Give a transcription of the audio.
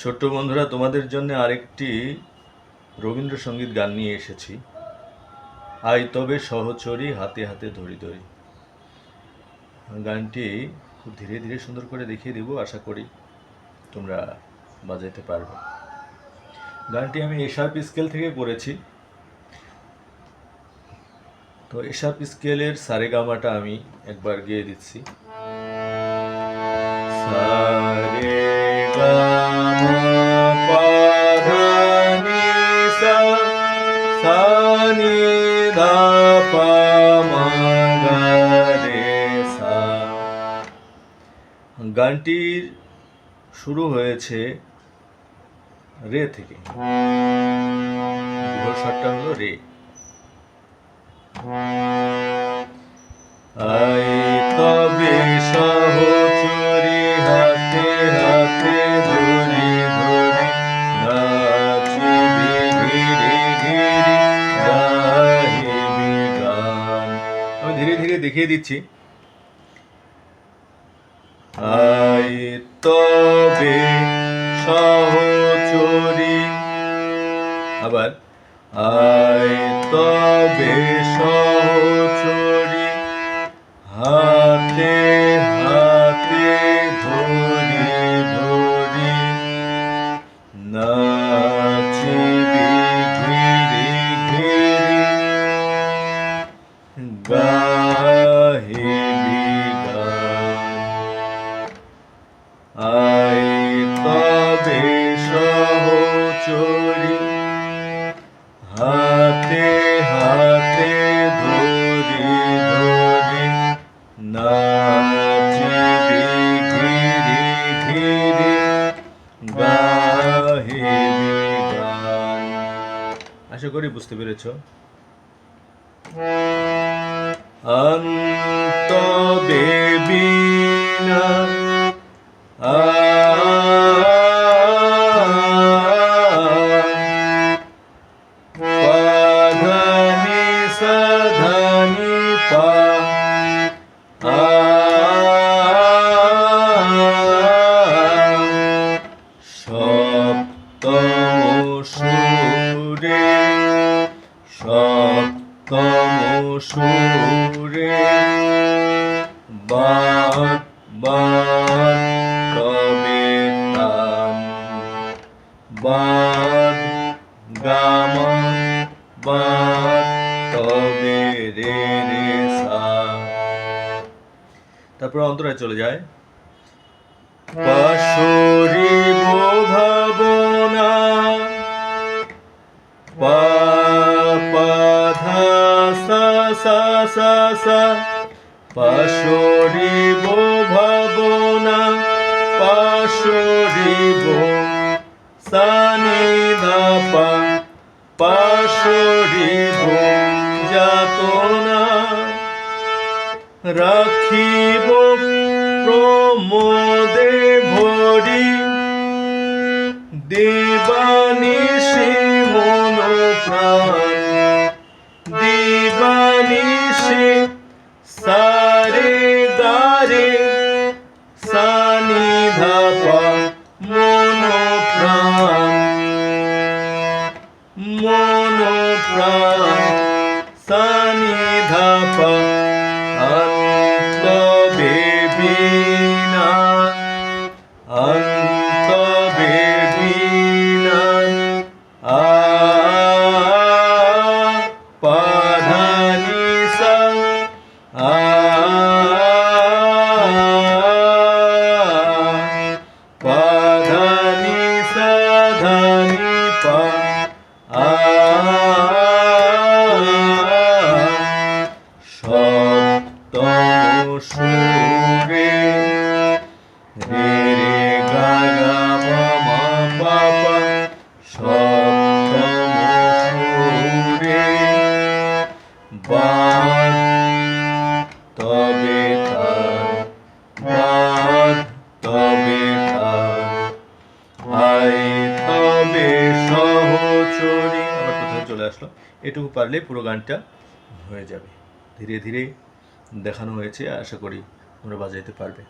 ছোট্ট বন্ধুরা, তোমাদের জন্য আরেকটি রবীন্দ্রসঙ্গীত গান নিয়ে এসেছি। আই তবে সহচরী হাতে হাতে ধরি ধরি। গানটি খুব ধীরে ধীরে সুন্দর করে দেখিয়ে দেবো, আশা করি তোমরা বাজাইতে পারবে। গানটি আমি এশার্প স্কেল থেকে করেছি। তো এশার্প স্কেলের সারেগামাটা আমি একবার গেয়ে দিচ্ছি। সারে গানটির শুরু হয়েছে রে থেকে। শটটা হলো রে। দেখিয়ে দিচ্ছি। তবে সহচরি। আবার আয় তবে সহচরি হাতে হাতে ধরি ধরি। নাচিবি ধীরে ধীরে গাহিবি গান। আশা করি বুঝতে পেরেছ। অন্ত বেবিনা সুরে বাদ বাদ তবে তান বাদ গামা বাদ তারপর অন্তরায় চলে যায়। পাশরি সা সা সা পাশরিব ভাবনা পাশরিব সানি ধাপা পাশরিব যাতনা রাখিব প্রমোদে ভরি দিবানিশি সানি সুরে রে রে গা গা মা পা পা সপ্তম সুরে বাদ তবে বাদ তবে তবে সহচরি চলে আসলো? এটুকু পারলে পুরো গানটা হয়ে যাবে। ধীরে ধীরে দেখানো হয়েছে আশা করি তোমরা বাজাইতে পারবে।